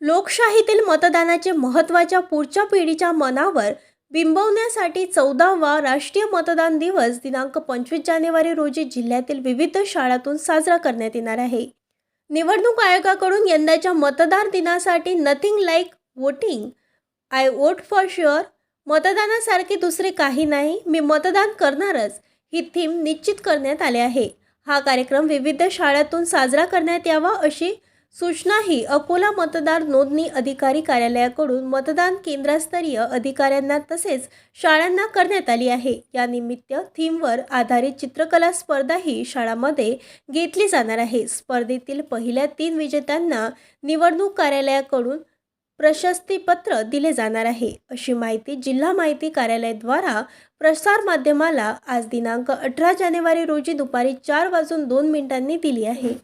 लोकशाहीतील मतदानाचे महत्त्वाच्या पुढच्या पिढीच्या मनावर बिंबवण्यासाठी चौदावा राष्ट्रीय मतदान दिवस दिनांक पंचवीस जानेवारी रोजी जिल्ह्यातील विविध शाळातून साजरा करण्यात येणार आहे. निवडणूक आयोगाकडून यंदाच्या मतदार दिनासाठी nothing like voting I vote for sure मतदानासारखे दुसरे काही नाही. मी मतदान करणारच. ही थीम निश्चित करण्यात आली आहे. हा कार्यक्रम विविध शाळातून साजरा करण्यात यावा अशी सूचनाही अकोला मतदार नोंदणी अधिकारी कार्यालयाकडून मतदान केंद्रस्तरीय अधिकाऱ्यांना तसेच शाळांना करण्यात आली आहे. या निमित्त थीमवर आधारित चित्रकला स्पर्धाही शाळांमध्ये घेतली जाणार आहे. स्पर्धेतील पहिल्या तीन विजेत्यांना निवडणूक कार्यालयाकडून प्रशस्तीपत्र दिले जाणार आहे. अशी माहिती जिल्हा माहिती कार्यालयाद्वारा प्रसारमाध्यमाला आज दिनांक अठरा जानेवारी रोजी दुपारी चार वाजून दोन मिनिटांनी दिली आहे.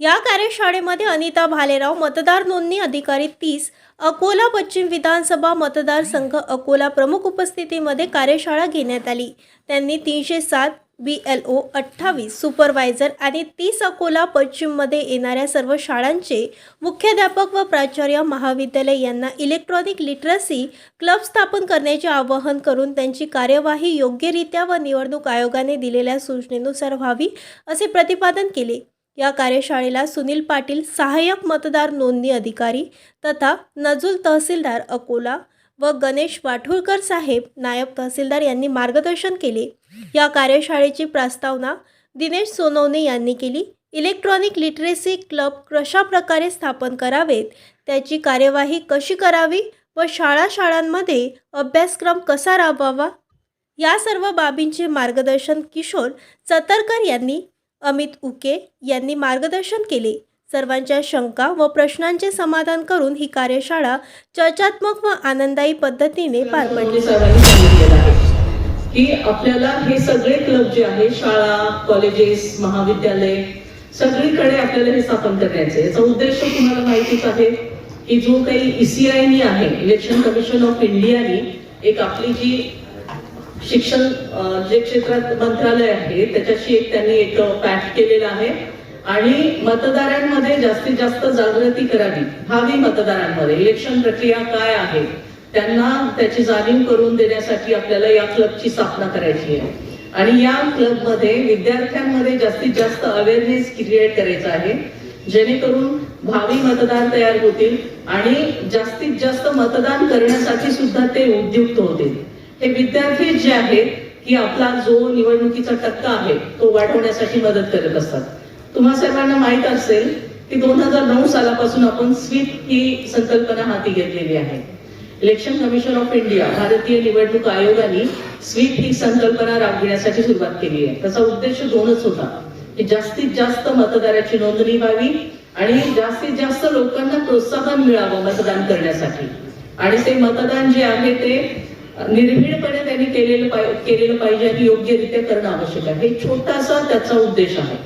या कार्यशाळेमध्ये अनिता भालेराव मतदार नोंदणी अधिकारी तीस अकोला पश्चिम विधानसभा मतदारसंघ अकोला प्रमुख उपस्थितीमध्ये कार्यशाळा घेण्यात आली. त्यांनी तीनशे सात बी एल ओ अठ्ठावीस सुपरवायझर आणि तीस अकोला पश्चिममध्ये येणाऱ्या सर्व शाळांचे मुख्याध्यापक व प्राचार्य महाविद्यालय यांना इलेक्ट्रॉनिक लिटरसी क्लब स्थापन करण्याचे आवाहन करून त्यांची कार्यवाही योग्यरित्या व निवडणूक आयोगाने दिलेल्या सूचनेनुसार व्हावी असे प्रतिपादन केले. या कार्यशाळेला सुनील पाटील सहाय्यक मतदार नोंदणी अधिकारी तथा नजुल तहसीलदार अकोला व गणेश वाठोळकर साहेब नायब तहसीलदार यांनी मार्गदर्शन केले. या कार्यशाळेची प्रस्तावना दिनेश सोनवणे यांनी केली. इलेक्ट्रॉनिक लिटरेसी क्लब कशा प्रकारे स्थापन करावेत? त्याची कार्यवाही कशी करावी व शाळा शाळांमध्ये अभ्यासक्रम कसा राबवावा? या सर्व बाबींचे मार्गदर्शन किशोर चतरकर यांनी अमित उके यांनी मार्गदर्शन केले. सर्वांच्या शंका व प्रश्नांचे समाधान करून ही कार्यशाळा चर्चात्मक व आनंदायी पद्धतीने पार पडली. की आपल्याला हे सगळे क्लब जे आहे शाळा कॉलेजेस महाविद्यालय सगळीकडे आपल्याला हे स्थापन करायचे याचा उद्देश तुम्हाला माहितीच आहे की जो काही ईसीआयनी आहे इलेक्शन कमिशन ऑफ इंडियानी एक आपली जी शिक्षण जे क्षेत्रात मंत्रालय आहे त्याच्याशी एक त्यांनी एक पॅक्ट केलेला आहे. आणि मतदारांमध्ये जास्तीत जास्त जागृती करावी. भावी मतदारांमध्ये इलेक्शन प्रक्रिया काय आहे त्यांना त्याची जाणीव करून देण्यासाठी आपल्याला या क्लबची स्थापना करायची आहे. आणि या क्लबमध्ये विद्यार्थ्यांमध्ये जास्तीत जास्त अवेअरनेस क्रिएट करायचा आहे. जेणेकरून भावी मतदार तयार होतील आणि जास्तीत जास्त मतदान करण्यासाठी सुद्धा ते उद्युक्त होतील. हे विद्यार्थी जे आहेत की आपला जो निवडणुकीचा टक्का आहे तो वाढवण्यासाठी मदत करत असतात. तुम्हा सर्वांना माहीत असेल की दोन हजार नऊ सालापासून आपण स्वीप ही संकल्पना हाती घेतलेली आहे. इलेक्शन कमिशन ऑफ इंडिया भारतीय निवडणूक आयोगाने स्वीप ही संकल्पना राबविण्यासाठी सुरुवात केली आहे. त्याचा उद्देश दोनच होता की जास्तीत जास्त मतदाराची नोंदणी व्हावी आणि जास्तीत जास्त लोकांना प्रोत्साहन मिळावं मतदान करण्यासाठी. आणि ते मतदान जे आहे ते निर्भीडपणे त्यांनी केलेलं केलेलं पाहिजे आणि योग्यरित्या करणं आवश्यक आहे. हे छोटासा त्याचा उद्देश आहे.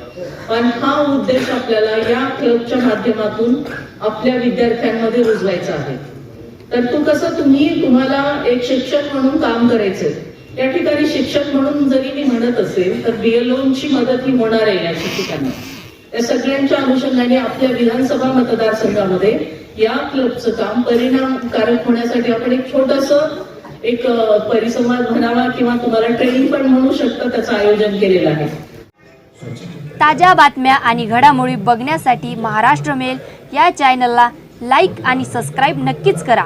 पण हा उद्देश आपल्याला या क्लबच्या माध्यमातून आपल्या विद्यार्थ्यांमध्ये रुजवायचा आहे. तर तू कसं तुम्ही तुम्हाला एक शिक्षक म्हणून काम करायचं या ठिकाणी शिक्षक म्हणून जरी मी म्हणत असेल तर बीएलओची मदत ही होणार आहे या शिक्षकांना. या सगळ्यांच्या अनुषंगाने आपल्या विधानसभा मतदारसंघामध्ये या क्लबचं काम परिणामकारक होण्यासाठी आपण एक छोटस एक परिसंवाद म्हणावा किंवा तुम्हाला ट्रेनिंग पण म्हणू शकतं त्याचं आयोजन केलेलं आहे. ताज्या बातम्या आणि घडामोडी बघण्यासाठी महाराष्ट्र मेल या चॅनलला लाईक आणि सबस्क्राईब नक्कीच करा.